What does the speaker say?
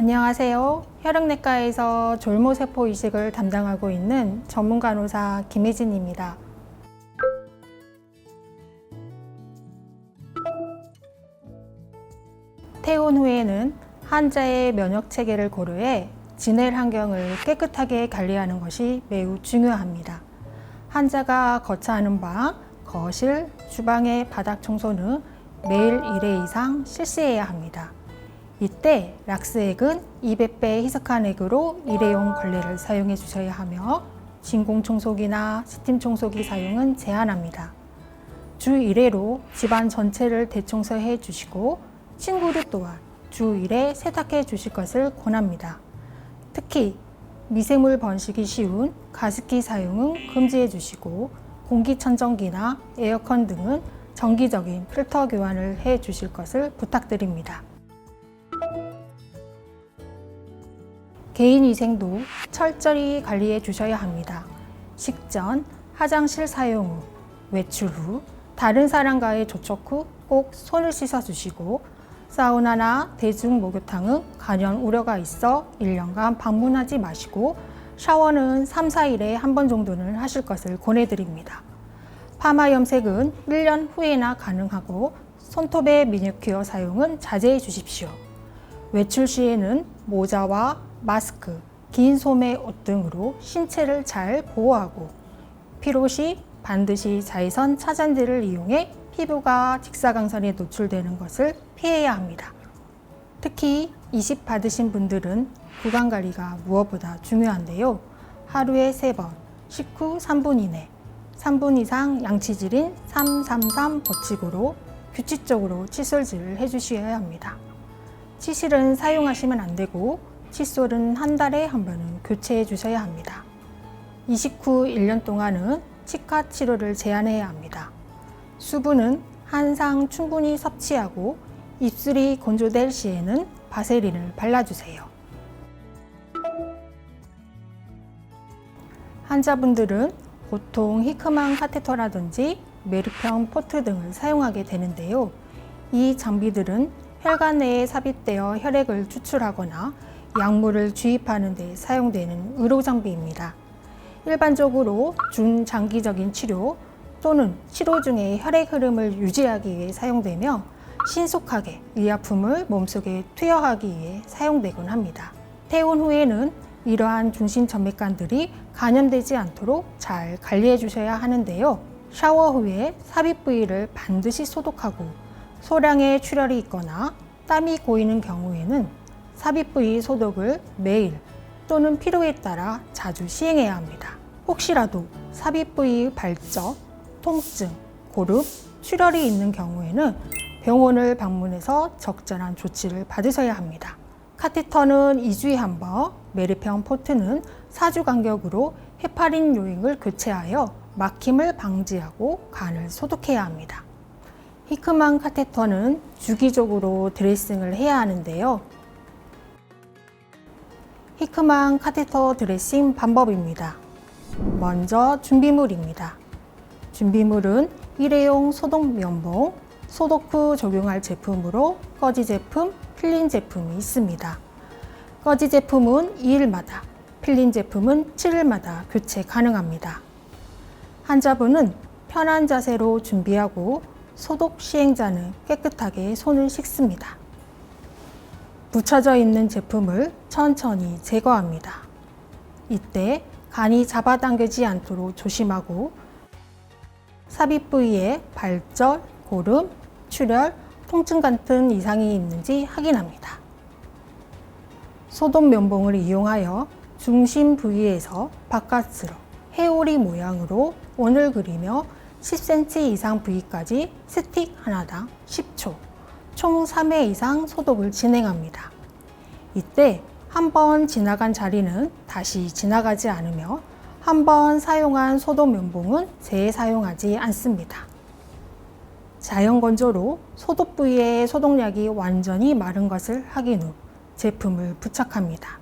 안녕하세요. 혈액내과에서 졸모세포 이식을 담당하고 있는 전문 간호사 김혜진입니다. 퇴원 후에는 환자의 면역 체계를 고려해 지낼 환경을 깨끗하게 관리하는 것이 매우 중요합니다. 환자가 거처하는 방, 거실, 주방의 바닥 청소는 매일 1회 이상 실시해야 합니다. 이때 락스액은 200배 희석한 액으로 일회용 걸레를 사용해 주셔야 하며 진공 청소기나 스팀 청소기 사용은 제한합니다. 주 1회로 집안 전체를 대청소해 주시고 친구들 또한 주 1회 세탁해 주실 것을 권합니다. 특히 미생물 번식이 쉬운 가습기 사용은 금지해 주시고 공기청정기나 에어컨 등은 정기적인 필터 교환을 해 주실 것을 부탁드립니다. 개인 위생도 철저히 관리해 주셔야 합니다. 식전, 화장실 사용 후, 외출 후, 다른 사람과의 접촉 후 꼭 손을 씻어 주시고 사우나나 대중 목욕탕은 간염 우려가 있어 1년간 방문하지 마시고 샤워는 3, 4일에 한 번 정도는 하실 것을 권해드립니다. 파마 염색은 1년 후에나 가능하고 손톱의 미니큐어 사용은 자제해 주십시오. 외출 시에는 모자와 마스크, 긴 소매 옷 등으로 신체를 잘 보호하고 필요시 반드시 자외선 차단제를 이용해 피부가 직사광선에 노출되는 것을 피해야 합니다. 특히 이식 받으신 분들은 구강 관리가 무엇보다 중요한데요. 하루에 3번, 식후 3분 이내, 3분 이상 양치질인 333 법칙으로 규칙적으로 칫솔질을 해주셔야 합니다. 치실은 사용하시면 안 되고 칫솔은 한 달에 한 번은 교체해 주셔야 합니다. 이식 후 1년 동안은 치과 치료를 제한해야 합니다. 수분은 한상 충분히 섭취하고 입술이 건조될 시에는 바세린을 발라주세요. 환자분들은 보통 히크만 카테터라든지 메르평 포트 등을 사용하게 되는데요. 이 장비들은 혈관 내에 삽입되어 혈액을 추출하거나 약물을 주입하는 데 사용되는 의료 장비입니다. 일반적으로 중장기적인 치료 또는 치료 중에 혈액 흐름을 유지하기 위해 사용되며 신속하게 의약품을 몸속에 투여하기 위해 사용되곤 합니다. 퇴원 후에는 이러한 중심 점액관들이 감염되지 않도록 잘 관리해 주셔야 하는데요. 샤워 후에 삽입 부위를 반드시 소독하고 소량의 출혈이 있거나 땀이 고이는 경우에는 삽입 부위 소독을 매일 또는 필요에 따라 자주 시행해야 합니다. 혹시라도 삽입 부위 발적, 통증, 고름, 출혈이 있는 경우에는 병원을 방문해서 적절한 조치를 받으셔야 합니다. 카테터는 2주에 한 번, 메르평 포트는 4주 간격으로 헤파린 요잉을 교체하여 막힘을 방지하고 간을 소독해야 합니다. 히크만 카테터는 주기적으로 드레싱을 해야 하는데요. 히크만 카테터 드레싱 방법입니다. 먼저 준비물입니다. 준비물은 일회용 소독 면봉, 소독 후 적용할 제품으로 꺼지 제품, 필린 제품이 있습니다. 꺼지 제품은 2일마다, 필린 제품은 7일마다 교체 가능합니다. 환자분은 편한 자세로 준비하고 소독 시행자는 깨끗하게 손을 씻습니다. 붙여져 있는 제품을 천천히 제거합니다. 이때 간이 잡아당기지 않도록 조심하고 삽입 부위에 발절, 고름, 출혈, 통증 같은 이상이 있는지 확인합니다. 소독 면봉을 이용하여 중심 부위에서 바깥으로 해오리 모양으로 원을 그리며 10cm 이상 부위까지 스틱 하나당 10초, 총 3회 이상 소독을 진행합니다. 이때 한 번 지나간 자리는 다시 지나가지 않으며 한 번 사용한 소독 면봉은 재사용하지 않습니다. 자연 건조로 소독 부위의 소독약이 완전히 마른 것을 확인 후 제품을 부착합니다.